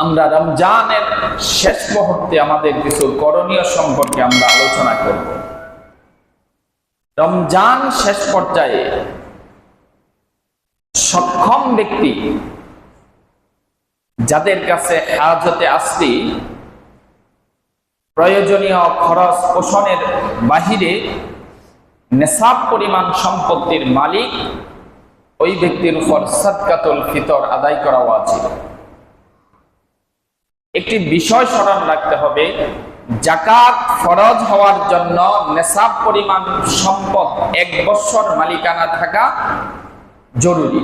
আমরা রমজানের শেষ মুহূর্তে আমাদের কিছু করণীয় সম্পর্কে আমরা আলোচনা করব। রমজান শেষ পর্যায়ে সক্ষম ব্যক্তি যাদের কাছে হাজতে আসতি প্রয়োজনীয় খরচ পোষণের বাহিরে নেশাব পরিমাণ সম্পত্তির মালিক ওই ব্যক্তির উপর সদকাতুল ফিতর আদায় করা উচিত একটি বিষয় স্মরণ রাখতে হবে জাকাত ফরজ হওয়ার জন্য নেশাব পরিমাণ সম্পদ এক বছর মালিকানা থাকা জরুরি।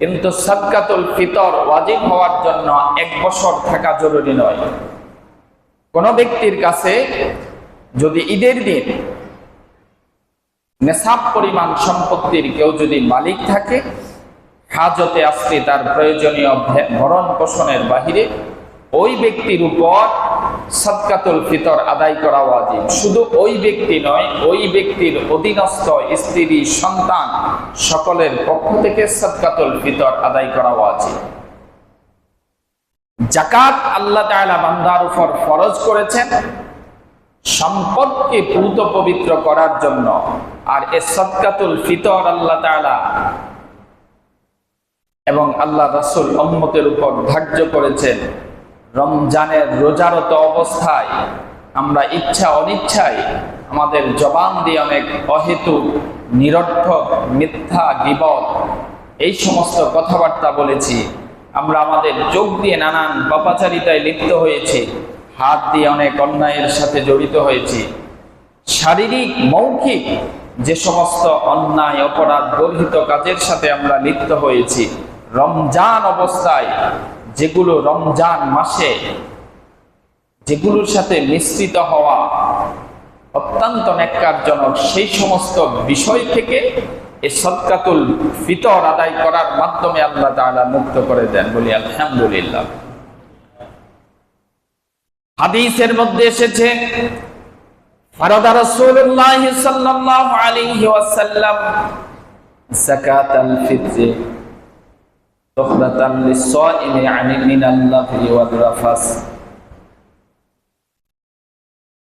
কিন্তু সদকাতুল ফিতর ওয়াজিব হওয়ার জন্য এক বছর থাকা জরুরি নয়। কোন ব্যক্তির কাছে যদি ঈদের দিন নেশাব পরিমাণ সম্পত্তির কেউ যদি মালিক থাকে, হাজতে আসতে তার প্রয়োজনীয় ভরণ পোষণের বাহিরে ওই ব্যক্তির উপর সদকাতুল ফিতর আদায় করা ওয়াজিব। শুধু ওই ব্যক্তি নয়, ওই ব্যক্তির অধীনস্থ স্ত্রী, সন্তান সকলের পক্ষ থেকে সদকাতুল ফিতর আদায় করা ওয়াজিব। জাকাত আল্লাহ তাআলা বান্দার উপর ফরজ করেছেন সম্পদকে পূত পবিত্র করার জন্য। আর এ সৎকাতুল ফিতর আল্লাহ তাআলা এবং আল্লাহ রাসূল উম্মতের উপর ধার্য করেছেন। রমজানের রোজারত অবস্থায় আমরা ইচ্ছা অনিচ্ছায় আমাদের জবান দিয়ে অনেক অহেতু, নিরর্থক, মিথ্যা, গিবত এই সমস্ত কথাবার্তা বলেছি। আমরা আমাদের চোখ দিয়ে নানান পাপাচারিতায় লিপ্ত হয়েছি, হাত দিয়ে অনেক অন্যায়ের সাথে জড়িত হয়েছি। শারীরিক, মৌখিক যে সমস্ত অন্যায়, অপরাধ গর্হিত কাজের সাথে আমরা লিপ্ত হয়েছি। রমজান অবস্থায় যেগুলো রমজান মাসে যেগুলোর সাথে মিশ্রিত হওয়া অত্যন্ত ন্যাক্কারজনক, সেই সমস্ত বিষয় থেকে এই সদকাতুল ফিতর আদায় করার মাধ্যমে আল্লাহ তাআলা মুক্ত করে দেন বলি আলহামদুলিল্লাহ। হাদিসের মধ্যে এসেছে, ফারাদা রাসূলুল্লাহ সাল্লাল্লাহু আলাইহি ওয়াসাল্লাম যাকাতাল ফিতর। লিস-সাইমি আনি মিনাল লাগহি ওয়াল রাফাস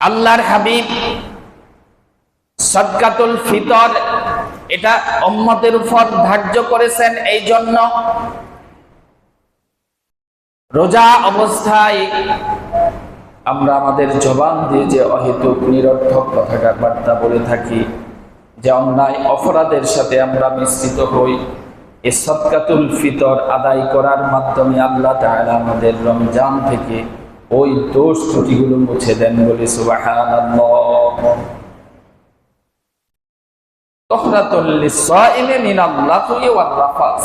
আল্লাহর হাবিব সদকাতুল ফিতর, এটা উম্মতের উপর ধার্য করেছেন এই জন্য রোজা অবস্থায় আমরা আমাদের জবান দিয়ে যে অহেতুক, নিরর্থক কথাটা বার্তা বলে থাকি, যে অন্যায় অপরাধের সাথে আমরা মিশ্রিত হই। এ সদকাতুল ফিতর আদায় করার মাধ্যমে আল্লাহ তাআলা আমাদের রমজান থেকে ওই দোষ ত্রুটিগুলো মুছে দেন বলে রাফাস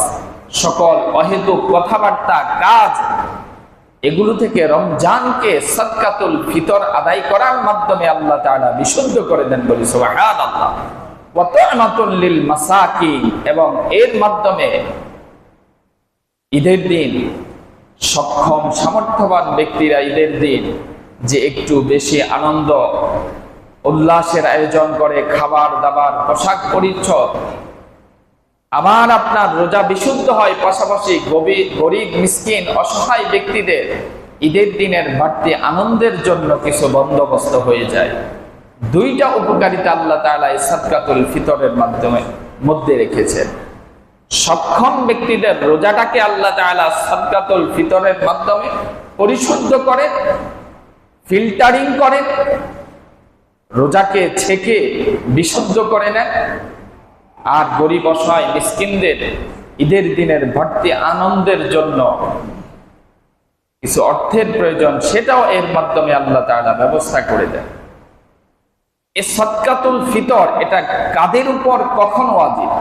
সকল অহেতুক কথাবার্তা, কাজ, এগুলো থেকে রমজানকে সৎকাতুল ফিতর আদায় করার মাধ্যমে আল্লাহ তাআলা বিশুদ্ধ করে দেন বলে বলি সুবহানাল্লাহ। এবং এর মাধ্যমে ঈদের দিন সক্ষম, সামর্থ্যবান ব্যক্তিরা ঈদের দিন যে একটু বেশি আনন্দ, উল্লাসের আয়োজন করে, খাবার দাবার, পোশাক পরিচ্ছদ, আমার আপনার রোজা বিশুদ্ধ হয়, পাশাপাশি গভীর গরিব, মিসকিন, অসহায় ব্যক্তিদের ঈদের দিনের বাড়তি আনন্দের জন্য কিছু বন্দোবস্ত হয়ে যায়। দুইটা উপকারিতা আল্লাহ এই সাদকাতুল ফিতরের মাধ্যমে মধ্যে রেখেছেন। সক্ষম ব্যক্তিদের রোজাটাকে আল্লাহ তাআলা সাদকাতুল ফিতরের মাধ্যমে পরিশুদ্ধ করে, ফিল্টারিং করে, রোজাকে ছেকে বিশুদ্ধ করে নেন। আর গরিব অসহায় মিসকিনদের ঈদের দিনের ভর্তি আনন্দের জন্য কিছু অর্থের প্রয়োজন, সেটাও এর মাধ্যমে আল্লাহ তাআলা ব্যবস্থা করে দেন। এ সদকাতুল ফিতর, এটা কাদের উপর কখন ওয়াজিব?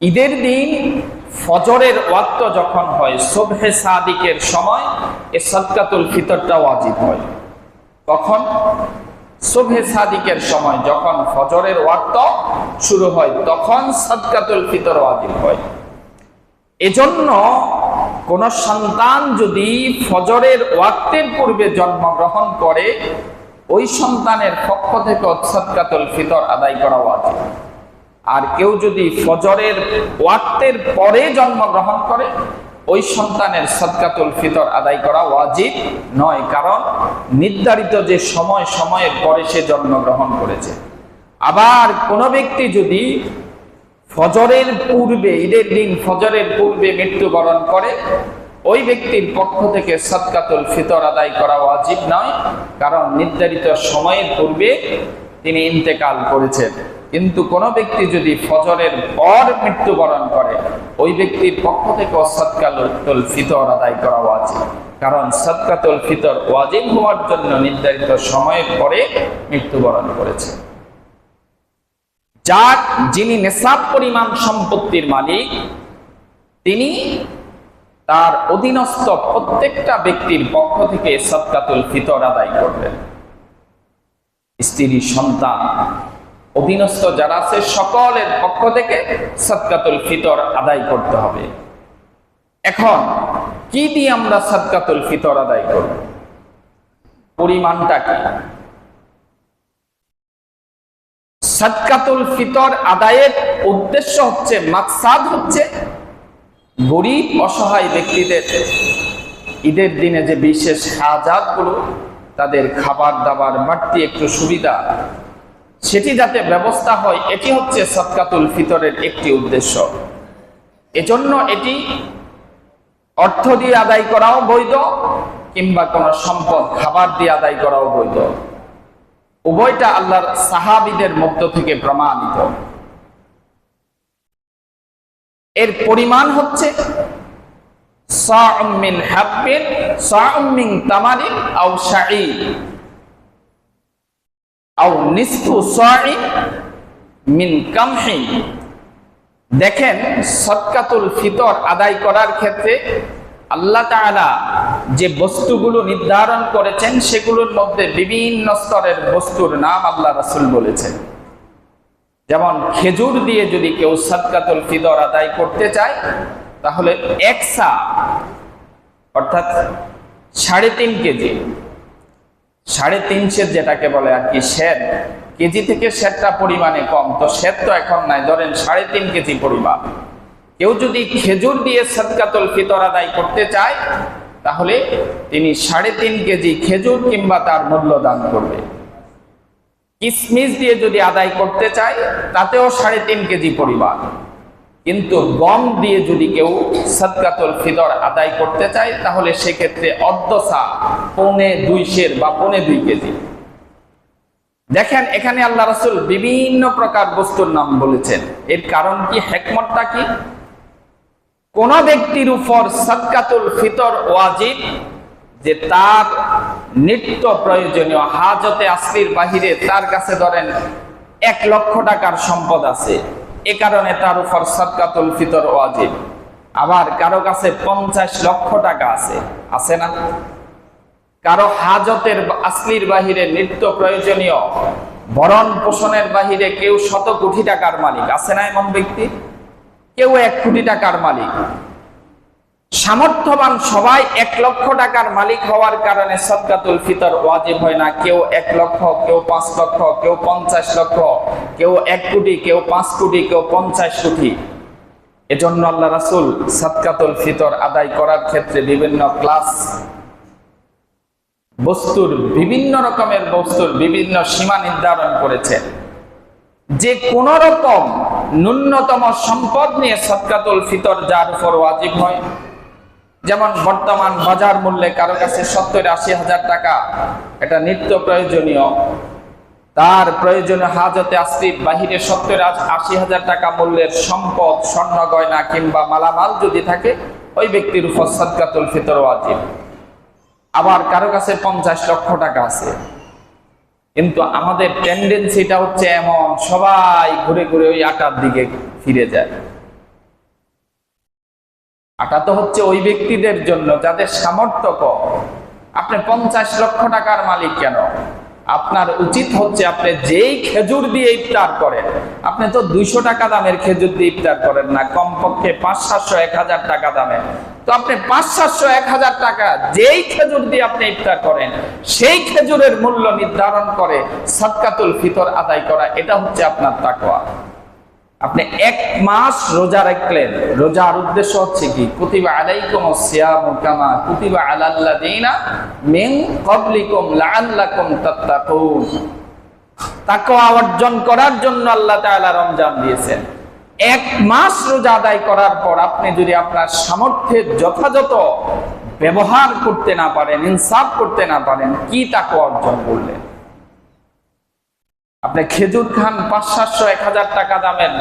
ঈদের দিন ফজরের ওয়াক্ত যখন হয়, সোবহে সাদিকের সময় এ সদকাতুল ফিতরটা ওয়াজিব হয়। কখন? সোভে সাদিকের সময় যখন ফজরের ওয়াক্ত শুরু হয়, তখন সদকাতুল ফিতর ওয়াজিব হয়। এজন্য কোন সন্তান যদি ফজরের ওয়াক্তের পূর্বে জন্মগ্রহণ করে ওই সন্তানের পক্ষ থেকে সদকাতুল ফিতর আদায় করা ওয়াজিব। আর কেউ যদি ফজরের ওয়াক্তের পরে জন্মগ্রহণ করে, ওই সন্তানের সৎকাতুল ফিতর আদায় করা ওয়াজিব নয়, কারণ নির্ধারিত যে সময়, সময়ের পরে সে জন্মগ্রহণ করেছে। আবার কোনো ব্যক্তি যদি ফজরের পূর্বে, ঈদের দিন ফজরের পূর্বে মৃত্যুবরণ করে ওই ব্যক্তির পক্ষ থেকে সদকাতুল ফিতর আদায় করা ওয়াজিব নয়, কারণ নির্ধারিত সময়ের পূর্বে তিনি ইন্তেকাল করেছেন। কিন্তু কোনো ব্যক্তি যদি ফজরের পর মৃত্যুবরণ করে, ওই ব্যক্তির পক্ষ থেকে সদকাতুল ফিতর আদায় করা ওয়াজিব। কারণ সদকাতুল ফিতর ওয়াজিব হওয়ার জন্য নির্ধারিত সময়ের পরে মৃত্যুবরণ করেছে। যার যিনি নেশাব পরিমাণ সম্পত্তির মালিক, তিনি তার অধীনস্থ প্রত্যেকটা ব্যক্তির পক্ষ থেকে সদকাতুল ফিতর আদায় করবেন স্ত্রী, সন্তান, অধীনস্থ যারা আছে, সকলের পক্ষ থেকে সদকাতুল ফিতর আদায় করতে হবে। এখন, কি দিয়ে আমরা সৎকাতুল ফিতর আদায় করব? পরিমাণটা কি? সৎকাতুল ফিতর আদায়ের উদ্দেশ্য হচ্ছে, মাকসাদ হচ্ছে গরিব, অসহায় ব্যক্তিদের ঈদের দিনে যে বিশেষ হাজাতগুলো তাদের খাবার দাবার বাড়তি একটু সুবিধা, সেটি যাতে ব্যবস্থা হয়, এটি হচ্ছে সৎকাতুল ফিতরের একটি উদ্দেশ্য। এজন্য এটি অর্থ দিয়ে আদায় করাও বৈধ, কিংবা কোনো সম্পদ, খাবার দিয়ে আদায় করাও বৈধ। উভয়টা আল্লাহর সাহাবিদের মধ্য থেকে প্রমাণিত। এর পরিমাণ হচ্ছে দেখেন সৎকাতুল ফিতর আদায় করার ক্ষেত্রে আল্লাহ তাআলা যে বস্তুগুলো নির্ধারণ করেছেন, সেগুলোর মধ্যে বিভিন্ন স্তরের বস্তুর নাম আল্লাহ রাসূল বলেছেন। যেমন খেজুর দিয়ে যদি কেউ সদকাতুল ফিদর আদায় করতে চায়, তাহলে একসা অর্থাৎ সাড়ে তিন কেজি, সাড়ে তিন সের যেটাকে বলে আর কি শের কেজি থেকে শেরটা পরিমাণে কম। তো শের তো এখন নাই, ধরেন সাড়ে তিন কেজি পরিমাণ। কেউ যদি খেজুর দিয়ে সদকাতুল ফিতর আদায় করতে চায়, তাহলে তিনি সাড়ে তিন কেজি খেজুর কিংবা তার মূল্য দান করবে। কিসমিস দিয়ে যদি আদায় করতে চায়, তাতেও সাড়ে তিন কেজি পরিমাণ। কিন্তু গম দিয়ে যদি কেউ সদকাতুল ফিতর আদায় করতে চায়, তাহলে সেক্ষেত্রে অর্ধসা পৌনে দুই শের বা পৌনে দুই কেজি। দেখেন, এখানে আল্লাহ রাসূল বিভিন্ন প্রকার বস্তুর নাম বলেছেন। এর কারণ কি, হেকমতটা কি? কোন ব্যক্তির উপর সদকাতুল ফিতর ওয়াজিব যে তার নিত্য প্রয়োজনীয় হাজতে আসলির বাহিরে তার কাছে ধরেন এক লক্ষ টাকার সম্পদ আছে। এ কারণে তার উপর সদকাতুল ফিতর ওয়াজিব। আবার কারও কাছে পঞ্চাশ লক্ষ টাকা আছে আছে না? কারও হাজতের আসলির বাহিরে নিত্য প্রয়োজনীয় ভরণ পোষণের বাহিরে কেউ শত কোটি টাকার মালিক, আছে না এমন ব্যক্তি? কেউ এক কোটি টাকার মালিক। সামর্থ্যবান সবাই এক লক্ষ টাকার মালিক হওয়ার কারণে সদকাতুল ফিতর ওয়াজিব হয় না। কেউ এক লক্ষ, কেউ পাঁচ লক্ষ, কেউ পঞ্চাশ লক্ষ, কেউ এক কোটি, কেউ পাঁচ কোটি, কেউ পঞ্চাশ কোটি। এজন্য আল্লাহ রাসূল সদকাতুল ফিতর আদায় করার ক্ষেত্রে বিভিন্ন ক্লাস, বস্তুর বিভিন্ন রকমের বস্তুর বিভিন্ন সীমা নির্ধারণ করেছেন যে কোন রকম ন্যূনতম সম্পদ নিয়ে সদকাতুল ফিতর যার উপর ওয়াজিব হয় যেমন বর্তমান বাজার মূল্যে কারও কাছে সত্তর আশি হাজার টাকা, এটা নিত্য প্রয়োজনীয়। তার প্রয়োজনে হাজতে আসলি বাহিরে সত্তর আশি হাজার টাকা মূল্যের সম্পদ, স্বর্ণ গয়না কিংবা মালামাল যদি থাকে, ওই ব্যক্তির উপর সদকাতুল ফিতর ওয়াজিব। আবার কারও কাছে পঞ্চাশ লক্ষ টাকা আছে। কিন্তু আমাদের টেন্ডেন্সিটা হচ্ছে এমন, সবাই ঘুরে ঘুরে ওই আটার দিকে ফিরে যায়। আটা তো হচ্ছে ওই ব্যক্তিদের জন্য যাদের সামর্থ্য কম। আপনি পঞ্চাশ লক্ষ টাকার মালিক কেন? আপনার উচিত হচ্ছে আপনি যেই খেজুর দিয়ে ইফতার করেন, আপনি তো দুইশো টাকা দামের খেজুর দিয়ে ইফতার করেন না, কমপক্ষে পাঁচ, সাতশো, এক হাজার টাকা দামে। তো আপনি পাঁচ, সাতশো, এক হাজার টাকা যেই খেজুর দিয়ে আপনি ইফতার করেন, সেই খেজুরের মূল্য নির্ধারণ করে সদকাতুল ফিতর আদায় করা, এটা হচ্ছে আপনার তাকওয়া। আপনি এক মাস রোজা রাখলেন। রোজার উদ্দেশ্য হচ্ছে কি? কুতিবা আলাইকুম সিয়াম কামা কুতিবা আলাল্লাযিনা মিন ক্বাবলিকুম লাআল্লাকুম তাত্তাকুন। তাকওয়া অর্জন করার জন্য আল্লাহ তাআলা রমজান দিয়েছেন। এক মাস রোজা আদায় করার পর আপনি যদি আপনার সামর্থ্যের যথাযথ ব্যবহার করতে না পারেন, ইনসাফ করতে না পারেন, কি তাকওয়া অর্জন করলেন? আপনি খেজুর খান পাঁচ, সাতশো, এক হাজার টাকা দামের,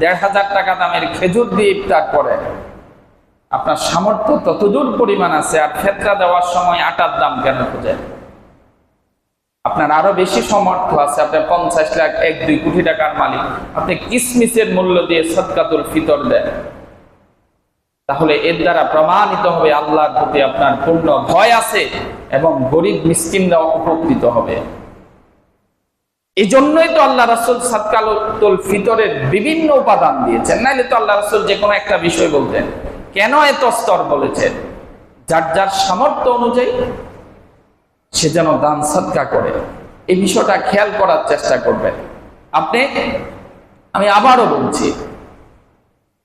দেড় হাজার টাকা দামের খেজুর দিয়ে ইফতার করেন আপনার সামর্থ্য ততদূর পরিমাণ আছে, আর ফেতরা দেওয়ার সময় আটার দাম কেন খোঁজেন আপনার আরও বেশি সামর্থ্য আছে, আপনি পঞ্চাশ লাখ, এক, দুই কোটি টাকার মালিক। আপনি কিসমিসের মূল্য দিয়ে সদকাতুল ফিতর দেন। তাহলে এর দ্বারা প্রমাণিত হবে আল্লাহর প্রতি আপনার পূর্ণ ভয় আছে এবং গরিব মিসকিনরা উপকৃত হবে। এই জন্যই তো আল্লাহ রাসুল সাদকালুল ফিতরের বিভিন্ন উপাদান দিয়েছেন। নাইলে তো আল্লাহ রাসুল যে কোনো একটা বিষয় বলতেন। কেন এত স্তর বলেছেন? যার যার সামর্থ্য অনুযায়ী সে যেন দান সৎকা করে। এই বিষয়টা খেয়াল করার চেষ্টা করবেন। আপনি, আমি আবারও বলছি,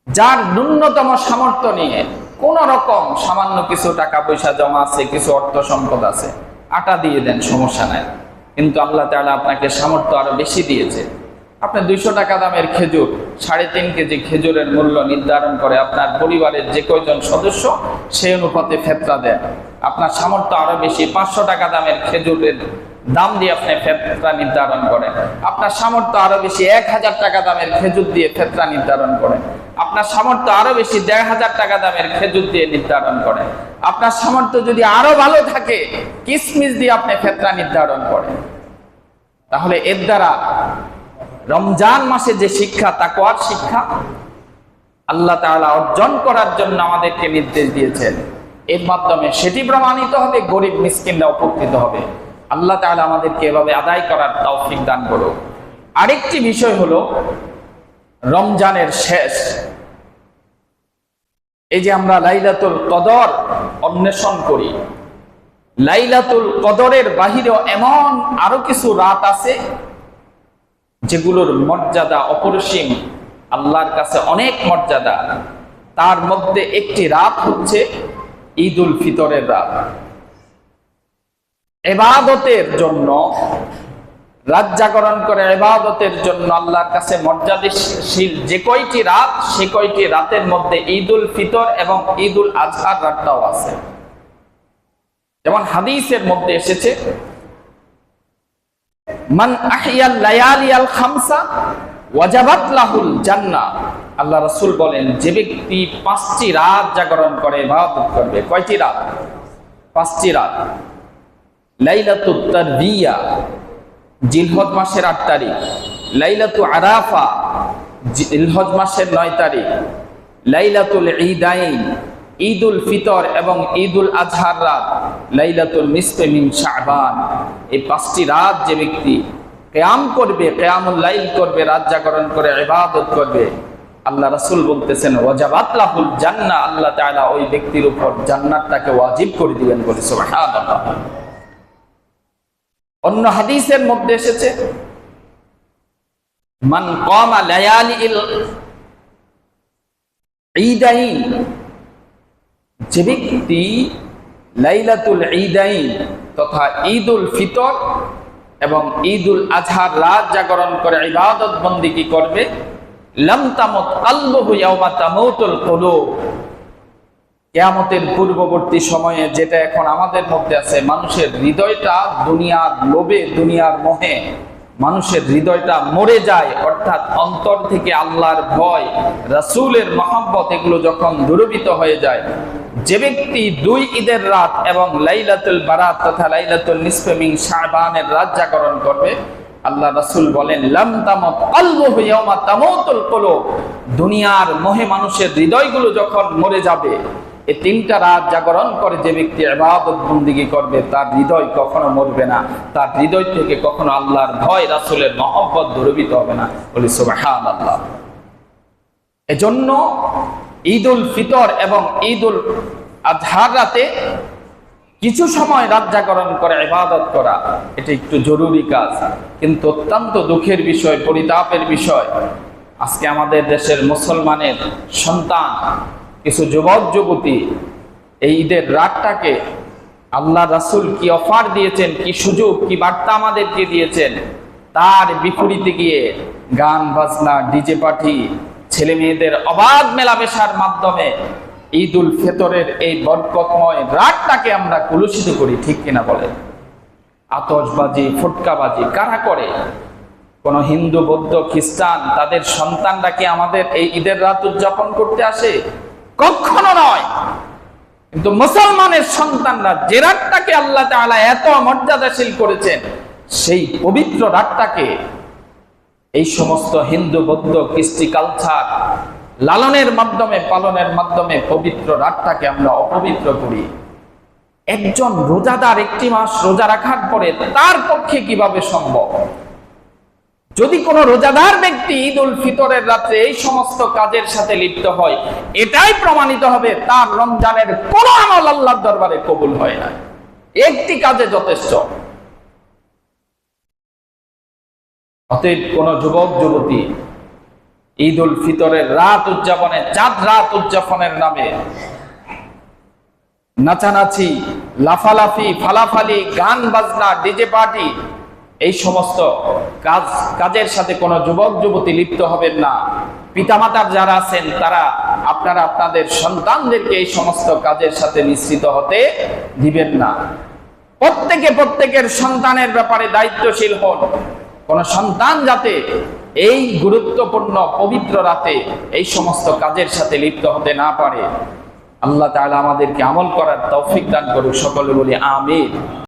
যার ন্যূনতম সামর্থ্য নিয়ে কোন রকম সামান্য কিছু টাকা পয়সা জমা আছে, কিছু অর্থ সম্পদ আছে, আটা দিয়ে দেন, সমস্যা নাই। কিন্তু আল্লাহ তাআলা আপনাকে সামর্থ্য আরও বেশি দিয়েছে। আপনি দুইশো টাকা দামের খেজুর, সাড়ে তিন কেজি খেজুরের মূল্য নির্ধারণ করে আপনার পরিবারের যে কয়জন সদস্য, সেই অনুপাতে ফেতরা দেন। আপনার সামর্থ্য আরও বেশি, পাঁচশো টাকা দামের খেজুরের দাম দিয়ে আপনি ফেতরা নির্ধারণ করেন। আপনার সামর্থ্য আরও বেশি, এক হাজার টাকা দামের খেজুর দিয়ে ফেতরা নির্ধারণ করেন। আপনার সামর্থ্য আরও বেশি দেড় হাজার টাকা দামের খেজুর দিয়ে নির্ধারণ করেন। আপনার সামর্থ্য যদি আরও ভালো থাকে, কিসমিস দিয়ে আপনি ফেতরা নির্ধারণ করেন। তাহলে এর দ্বারা রমজান মাসে যে শিক্ষা, তাকওয়ার শিক্ষা, আল্লাহ তাআলা অর্জন করার জন্য আমাদেরকে নির্দেশ দিয়েছেন। এর মাধ্যমে সেটি প্রমাণিত হবে, গরিব মিসকিনরা উপকৃত হবে। আল্লাহ তাআলা আমাদেরকে এভাবে আদায় করার তৌফিক দান করো আরেকটি বিষয় হলো, রমজানের শেষ এই যে আমরা লাইলাতুল কদর অন্বেষণ করি, লাইলাতুল কদরের বাহিরেও এমন আরও কিছু রাত আছে যেগুলোর মর্যাদা অপরিসীম, আল্লাহর কাছে অনেক মর্যাদা। তার মধ্যে একটি রাত হচ্ছে ঈদ উল ফিতরের রাত। এবাদতের জন্য রাত জাগরণ করে এবাদতের জন্য আল্লাহর কাছে মর্যাদাশীল যে কয়টি রাত, সে কয়টি রাতের মধ্যে ঈদ উল ফিতর এবং ঈদ উল আজহার রাতটাও আছে। যেমন হাদিসের মধ্যে এসেছে, মান আহিয়াল লায়ালি আল খামসা ওয়াজাবাত লাহুল জান্নাহ আল্লাহ রাসূল বলেন, যে ব্যক্তি পাঁচটি রাত জাগরণ করে, ইবাদত করবে। কয়টি রাত? পাঁচটি রাত। লাইলাতুত তারবিয়া। জিলহজ মাসের আট তারিখ। লাইলাতু আরাফা জিলহজ মাসের নয় তারিখ। লাইলাতুল ঈদাইন, ঈদুল ফিতর এবং ঈদুল আজহার রাত, লাইলাতুল নিসফে মিন শাবান। এই পাঁচটি রাত যে ব্যক্তি কেয়াম করবে কেয়ামুল লাইল করবে, রাত জাগরণ করে, ইবাদত করবে, আল্লাহ রাসূল বলতেছেন, ওয়াজাবাত লাহুল জান্নাহ আল্লাহ তাআলা ওই ব্যক্তির উপর জান্নাতটাকে ওয়াজিব করে দিবেন বলে, সুবহানাল্লাহ। অন্য হাদিসের মধ্যে এসেছে, মান কামা লায়ালি ঈদাইন যে ব্যক্তি লাইলাতুল ঈদাইন তথা ঈদুল ফিতর এবং ঈদুল আজহার রাত জাগরণ করে ইবাদত বন্দিগি করবে? লাম তামত কালবহু ইয়াউমা তামুতুল কুলুব কেয়ামতের পূর্ববর্তী সময়ে যেটা এখন আমাদের মধ্যে আছে, মানুষের হৃদয়টা দুনিয়ার লোভে, দুনিয়ার মোহে, মানুষের হৃদয়টা মরে যায়। অর্থাৎ অন্তর থেকে আল্লাহর ভয়, রাসূলের মহাব্বত এগুলো যখন দুরবিত হয়ে যায়, যে ব্যক্তি দুই ঈদের রাত এবং লাইলাতুল বারাত তথা লাইলাতুল নিসফে মিন শাবানের রাত জাগরণ করবে, আল্লাহ রাসূল বলেন, লাম তামত কলবুহু ইয়াউমা দুনিয়ার মোহে মানুষের হৃদয়গুলো যখন মরে যাবে এই তিনটা রাত জাগরণ করে যে ব্যক্তি ইবাদত বন্দিগি করবে, তার হৃদয় কখনো মরবে না। তার হৃদয় থেকে কখনো আল্লাহর ভয়, রাসূলের মহব্বত দুরবিত হবে না। বলি, সুবহানাল্লাহ। এজন্য ঈদ উল ফিতর এবং ঈদ উল আজহার রাতে কিছু সময় রাত জাগরণ করে, ইবাদত করা, এটা একটু জরুরি কাজ। কিন্তু অত্যন্ত দুঃখের বিষয়, পরিতাপের বিষয়। আজকে আমাদের দেশের মুসলমানের সন্তান কিছু যুবক, যুবতী, এই ঈদের রাতটাকে আল্লাহ রাসূল কি অফার দিয়েছেন, কি সুযোগ, কি বার্তা আমাদেরকে দিয়েছেন, তার বিপরীতে গিয়ে গান, বাজনা, ডিজে পার্টি ছেলে মেয়েদের অবাধ মেলামেশার মাধ্যমে ঈদ উল ফিতরের এই বরকতময় রাতটাকে আমরা কলুষিত করি, ঠিক কিনা বলেন? আতসবাজি ফুটকাবাজি, কারা করে? কোন হিন্দু, বৌদ্ধ, খ্রিস্টান, তাদের সন্তানরা কি আমাদের এই ঈদের রাত উদযাপন করতে আসে? কখনো নয়। কিন্তু মুসলমানের সন্তানরা যে রাতটাকে আল্লাহ তাআলা এত মর্যাদাশীল করেছেন, সেই পবিত্র রাতটাকে এই সমস্ত হিন্দু, বৌদ্ধ, কৃষ্টি কালচার লালনের মাধ্যমে, পালনের মাধ্যমে পবিত্র রাতটাকে আমরা অপবিত্র করি। একজন রোজাদার একটি মাস রোজা রাখার পরে তার পক্ষে কীভাবে সম্ভব? যদি কোন রোজাদার ব্যক্তি ঈদ উল ফিতরের রাত্রে এই সমস্ত কাজের সাথে লিপ্ত হয়, এটাই প্রমাণিত হবে তার রমজানের কোন আমল আল্লাহর দরবারে কবুল হয় না। একটি কাজে যথেষ্ট। অতএব কোন যুবক, যুবতী ঈদ উল ফিতরের রাত উদযাপনে, চাঁদ রাত উদযাপনের নামে নাচানাচি, লাফালাফি, ফালাফালি, গান বাজনা, ডিজে পার্টি এই সমস্ত কাজ, কাজের সাথে কোনো যুবক, যুবতী লিপ্ত হবেন না। পিতামাতার যারা আছেন, তারা আপনারা আপনাদের সন্তানদেরকে এই সমস্ত কাজের সাথে মিশ্রিত হতে দিবেন না। প্রত্যেকে প্রত্যেকের সন্তানের ব্যাপারে দায়িত্বশীল হন। কোন সন্তান যাতে এই গুরুত্বপূর্ণ, পবিত্র রাতে এই সমস্ত কাজের সাথে লিপ্ত হতে না পারে। আল্লাহ তাআলা আমাদেরকে আমল করার তৌফিক দান করুক। সকলে বলি, আমিন।